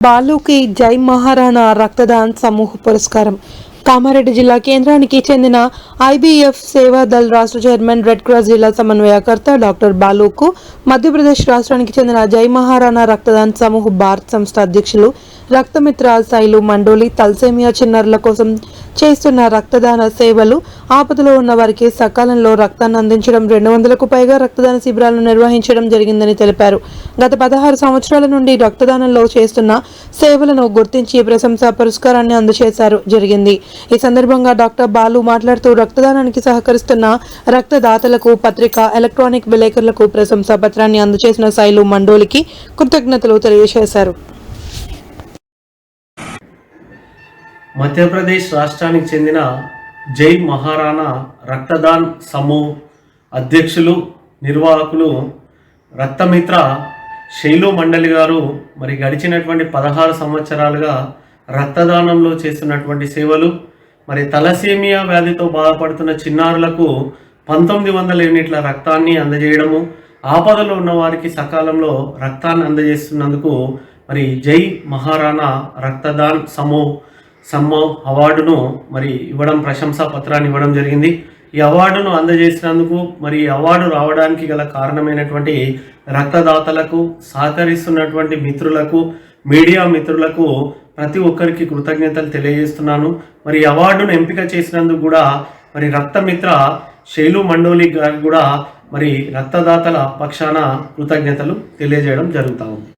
బాలుకి జై మహారాణా రక్తదాన్ సమూహ పురస్కారం. కామారెడ్డి జిల్లా కేంద్రానికి చెందిన ఐబీఎఫ్ సేవాదల్ రాష్ట్ర చైర్మన్ రెడ్ క్రాస్ జిల్లా సమన్వయకర్త డాక్టర్ బాలుకు మధ్యప్రదేశ్ రాష్ట్రానికి చెందిన జై మహారాణా రక్తదాన్ సమూహ భారత్ సంస్థ అధ్యక్షులు రక్తమిత్ర శైలు మండోలి తల్సేమియా చిన్నారుల కోసం చేస్తున్న రక్తదాన సేవలు ఆపదలో ఉన్న వారికి సకాలంలో రక్తాన్ని అందించడం రెండు వందలకు పైగా రక్తదాన శిబిరాలను నిర్వహించడం జరిగిందని తెలిపారు. గత పదహారు సంవత్సరాల నుండి రక్తదానంలో చేస్తున్న సేవలను గుర్తించి ప్రశంసా పురస్కారాన్ని అందజేశారు. జరిగింది. ఈ సందర్భంగా డాక్టర్ బాలు మాట్లాడుతూ రక్తదానానికి సహకరిస్తున్న రక్తదాతలకు పత్రిక ఎలక్ట్రానిక్ విలేకరులకు ప్రశంసా పత్రాన్ని అందజేసిన శైలు మండోలికి కృతజ్ఞతలు తెలియజేశారు. మధ్యప్రదేశ్ రాష్ట్రానికి చెందిన జై మహారాణా రక్తదాన్ సమూహ్ అధ్యక్షులు నిర్వాహకులు రక్తమిత్ర శైలు మండలి గారు మరి గడిచినటువంటి పదహారు సంవత్సరాలుగా రక్తదానంలో చేస్తున్నటువంటి సేవలు మరి తలసేమియా వ్యాధితో బాధపడుతున్న చిన్నారులకు పంతొమ్మిది వందల యూనిట్ల రక్తాన్ని అందజేయడము ఆపదలో ఉన్న వారికి సకాలంలో రక్తాన్ని అందజేస్తున్నందుకు మరి జై మహారాణా రక్తదాన్ సమూహ్ సమ్మో అవార్డును మరి ఇవ్వడం ప్రశంసా పత్రాన్ని ఇవ్వడం జరిగింది. ఈ అవార్డును అందజేసినందుకు మరి అవార్డు రావడానికి గల కారణమైనటువంటి రక్తదాతలకు సహకరిస్తున్నటువంటి మిత్రులకు మీడియా మిత్రులకు ప్రతి ఒక్కరికి కృతజ్ఞతలు తెలియజేస్తున్నాను. మరి అవార్డును ఎంపిక చేసినందుకు కూడా మరి రక్తమిత్ర శైలు మండోలి గారికి కూడా మరి రక్తదాతల పక్షాన కృతజ్ఞతలు తెలియజేయడం జరుగుతూ ఉంది.